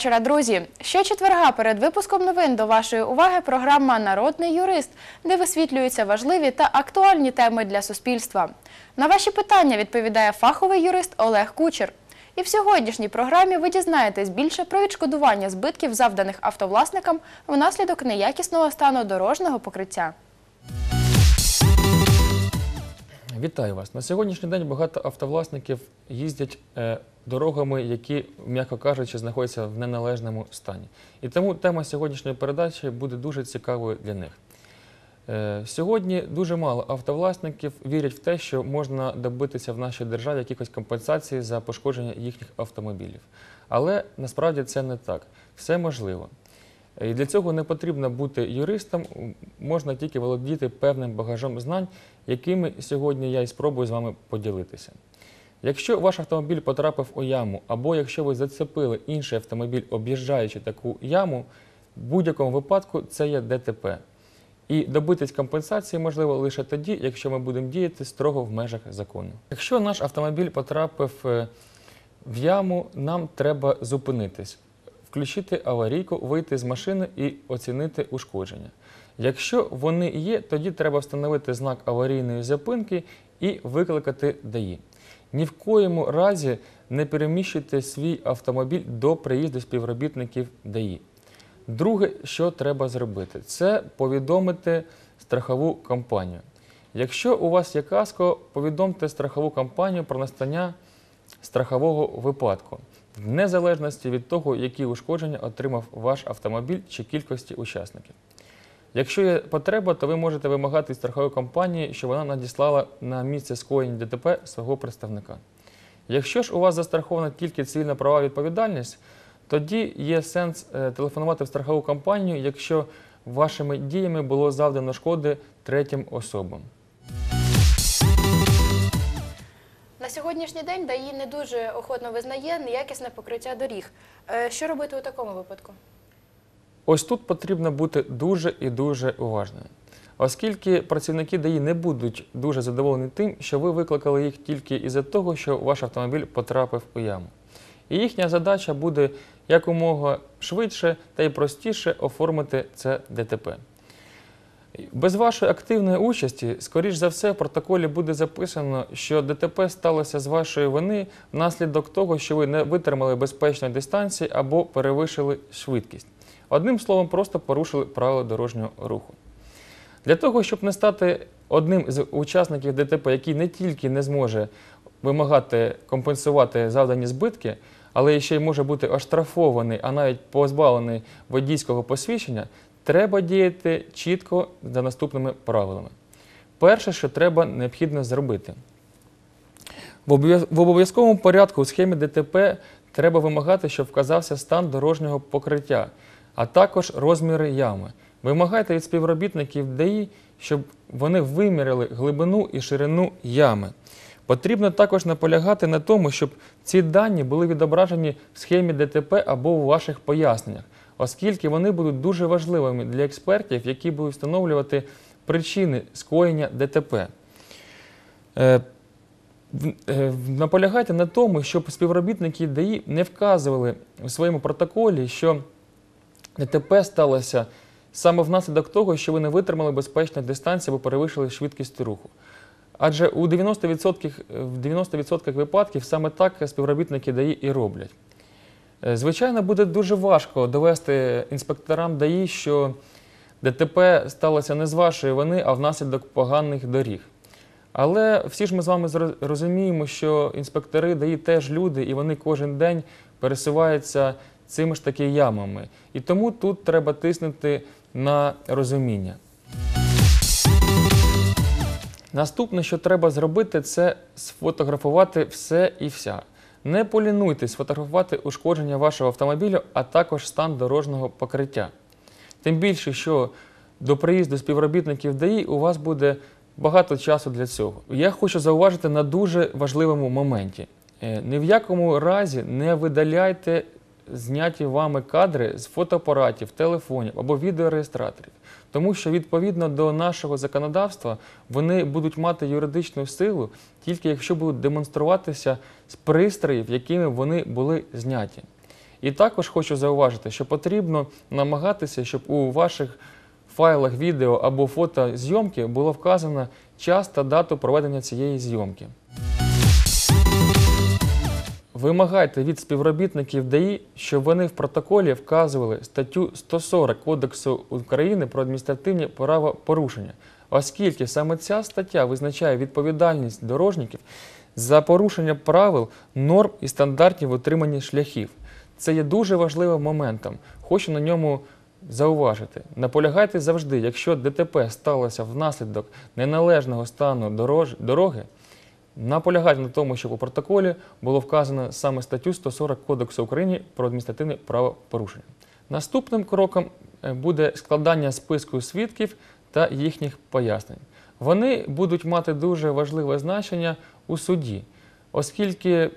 Вечора, друзі! Щочетверга перед випуском новин до вашої уваги програма Народний юрист, де висвітлюються важливі та актуальні теми для суспільства. На ваші питання відповідає фаховий юрист Олег Кучер. І в сьогоднішній програмі ви дізнаєтесь більше про відшкодування збитків, завданих автовласникам внаслідок неякісного стану дорожнього покриття. Вітаю вас. На сьогоднішній день багато автовласників їздять е, дорогами, які, м'яко кажучи, знаходяться в неналежному стані. І тому тема сьогоднішньої передачі буде дуже цікавою для них. Е, сьогодні дуже мало автовласників вірять в те, що можна добитися в нашій державі якихось компенсацій за пошкодження їхніх автомобілів. Але насправді це не так. Все можливо. І для цього не потрібно бути юристом, можна тільки володіти певним багажом знань, якими сьогодні я і спробую з вами поділитися. Якщо ваш автомобіль потрапив у яму, або якщо ви зацепили інший автомобіль, об'їжджаючи таку яму, в будь-якому випадку це є ДТП. І добитись компенсації можливо лише тоді, якщо ми будемо діяти строго в межах закону. Якщо наш автомобіль потрапив е, в яму, нам треба зупинитись, включити аварійку, вийти з машини і оцінити ушкодження. Якщо вони є, тоді треба встановити знак аварійної зупинки і викликати ДАІ. Ні в коєму разі не переміщуйте свій автомобіль до приїзду співробітників ДАІ. Друге, що треба зробити, це повідомити страхову компанію. Якщо у вас є каско, повідомте страхову компанію про настання страхового випадку, в незалежності від того, які ушкодження отримав ваш автомобіль чи кількості учасників. Якщо є потреба, то ви можете вимагати страхової компанії, щоб вона надіслала на місце скоєння ДТП свого представника. Якщо ж у вас застрахована тільки цивільна права відповідальність, тоді є сенс е, телефонувати в страхову компанію, якщо вашими діями було завдано шкоди третім особам. На сьогоднішній день ДАІ не дуже охотно визнає неякісне покриття доріг. Е, Що робити у такому випадку? Ось тут потрібно бути дуже і дуже уважними. Оскільки працівники ДАІ не будуть дуже задоволені тим, що ви викликали їх тільки із-за того, що ваш автомобіль потрапив у яму. І їхня задача буде якомога швидше та й простіше оформити це ДТП. Без вашої активної участі, скоріш за все, в протоколі буде записано, що ДТП сталося з вашої вини внаслідок того, що ви не витримали безпечної дистанції або перевищили швидкість. Одним словом, просто порушили правила дорожнього руху. Для того, щоб не стати одним з учасників ДТП, який не тільки не зможе вимагати компенсувати завдані збитки, але ще й може бути оштрафований, а навіть позбавлений водійського посвідчення, треба діяти чітко за наступними правилами. Перше, що треба необхідно зробити. В обов'язковому порядку у схемі ДТП треба вимагати, щоб вказався стан дорожнього покриття, а також розміри ями. Вимагайте від співробітників ДАІ, щоб вони виміряли глибину і ширину ями. Потрібно також наполягати на тому, щоб ці дані були відображені в схемі ДТП або у ваших поясненнях, оскільки вони будуть дуже важливими для експертів, які будуть встановлювати причини скоєння ДТП. Е, е, Наполягайте на тому, щоб співробітники ДАІ не вказували у своєму протоколі, що ДТП сталося саме внаслідок того, що ви не витримали безпечної дистанції або перевищили швидкість руху. Адже у 90%, в 90% випадків саме так співробітники ДАІ і роблять. Е, Звичайно, буде дуже важко довести інспекторам ДАІ, що ДТП сталося не з вашої вини, а внаслідок поганих доріг. Але всі ж ми з вами розуміємо, що інспектори ДАІ теж люди, і вони кожен день пересуваються цими ж таки ямами. І тому тут треба тиснути на розуміння. Наступне, що треба зробити, це сфотографувати все і вся. Не полінуйтесь сфотографувати ушкодження вашого автомобіля, а також стан дорожнього покриття. Тим більше, що до приїзду співробітників ДАІ у вас буде багато часу для цього. Я хочу зауважити на дуже важливому моменті. Е, Ні в якому разі не видаляйте зняті вами кадри з фотоапаратів, телефонів або відеореєстраторів. Тому що відповідно до нашого законодавства вони будуть мати юридичну силу тільки якщо будуть демонструватися з пристроїв, якими вони були зняті. І також хочу зауважити, що потрібно намагатися, щоб у ваших файлах відео або фотозйомки було вказано час та дату проведення цієї зйомки. Вимагайте від співробітників ДАІ, щоб вони в протоколі вказували статтю 140 Кодексу України про адміністративні правопорушення, оскільки саме ця стаття визначає відповідальність дорожників за порушення правил, норм і стандартів утримання шляхів. Це є дуже важливим моментом. Хочу на ньому зауважити. Наполягайте завжди, якщо ДТП сталося внаслідок неналежного стану дороги, наполягати на тому, щоб у протоколі було вказано саме статтю 140 Кодексу України про адміністративне правопорушення. Наступним кроком е, буде складання списку свідків та їхніх пояснень. Вони будуть мати дуже важливе значення у суді, оскільки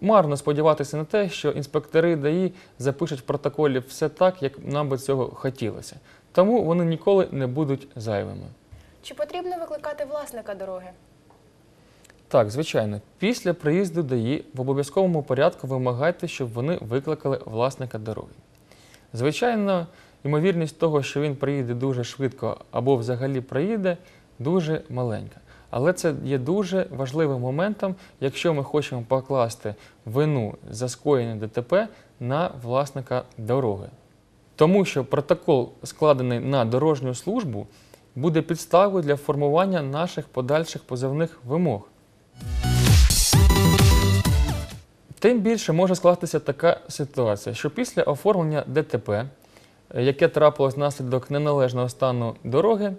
марно сподіватися на те, що інспектори ДАІ запишуть в протоколі все так, як нам би цього хотілося. Тому вони ніколи не будуть зайвими. Чи потрібно викликати власника дороги? Так, звичайно, після приїзду ДАІ в обов'язковому порядку вимагайте, щоб вони викликали власника дороги. Звичайно, ймовірність того, що він приїде дуже швидко або взагалі приїде, дуже маленька. Але це є дуже важливим моментом, якщо ми хочемо покласти вину за скоєння ДТП на власника дороги. Тому що протокол, складений на дорожню службу, буде підставою для формування наших подальших позовних вимог. Тим більше може скластися така ситуація, що після оформлення ДТП, е, яке трапилось внаслідок неналежного стану дороги,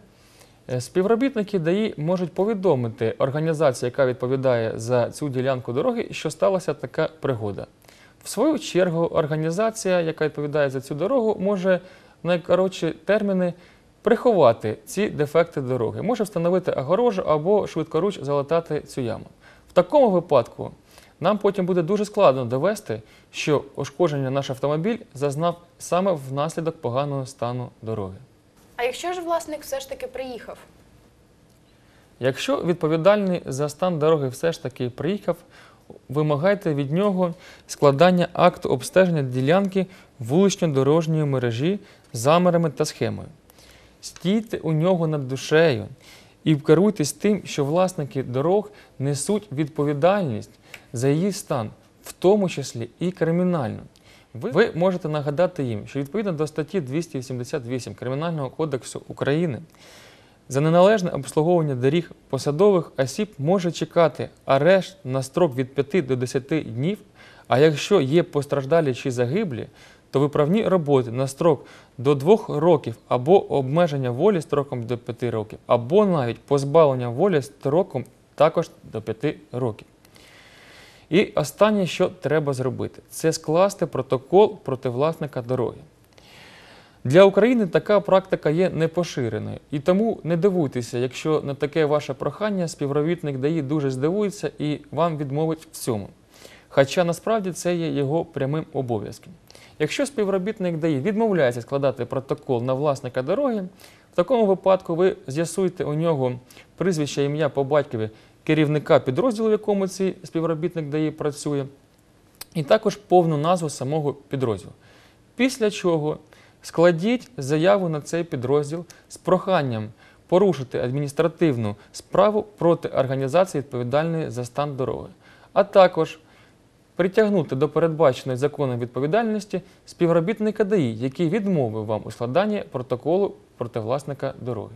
е, співробітники ДАІ можуть повідомити організацію, яка відповідає за цю ділянку дороги, що сталася така пригода. В свою чергу, організація, яка відповідає за цю дорогу, може найкоротші терміни приховати ці дефекти дороги, може встановити огорожу або швидкоруч залатати цю яму. В такому випадку нам потім буде дуже складно довести, що ушкодження наш автомобіль зазнав саме внаслідок поганого стану дороги. А якщо ж власник все ж таки приїхав? Якщо відповідальний за стан дороги все ж таки приїхав, вимагайте від нього складання акту обстеження ділянки вулично-дорожньої мережі замерами та схемою. Стійте у нього над душею і керуйтесь тим, що власники дорог несуть відповідальність за її стан, в тому числі і кримінальну. Ви, можете нагадати їм, що відповідно до статті 288 Кримінального кодексу України за неналежне обслуговування доріг посадових осіб може чекати арешт на строк від 5 до 10 днів, а якщо є постраждалі чи загиблі, то виправні роботи на строк до 2 років або обмеження волі строком до 5 років, або навіть позбавлення волі строком також до 5 років. І останнє, що треба зробити, це скласти протокол проти власника дороги. Для України така практика є непоширеною, і тому не дивуйтеся, якщо на таке ваше прохання співробітник ДАІ дуже здивується і вам відмовить в цьому. Хоча насправді це є його прямим обов'язком. Якщо співробітник ДАІ відмовляється складати протокол на власника дороги, в такому випадку ви з'ясуєте у нього прізвище, ім'я по батькові керівника підрозділу, в якому цей співробітник ДАІ працює, і також повну назву самого підрозділу. Після чого складіть заяву на цей підрозділ з проханням порушити адміністративну справу проти організації відповідальної за стан дороги, а також притягнути до передбаченої законом відповідальності співробітника ДАІ, який відмовив вам у складанні протоколу проти власника дороги.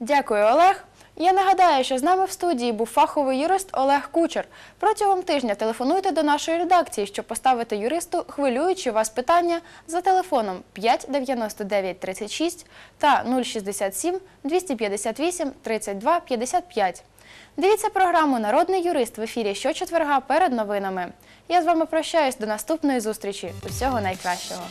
Дякую, Олег. Я нагадаю, що з нами в студії був фаховий юрист Олег Кучер. Протягом тижня телефонуйте до нашої редакції, щоб поставити юристу хвилюючі вас питання за телефоном 5 99 36 та 067 258 32 55. Дивіться програму Народний юрист в ефірі щочетверга перед новинами. Я з вами прощаюсь до наступної зустрічі. Усього найкращого.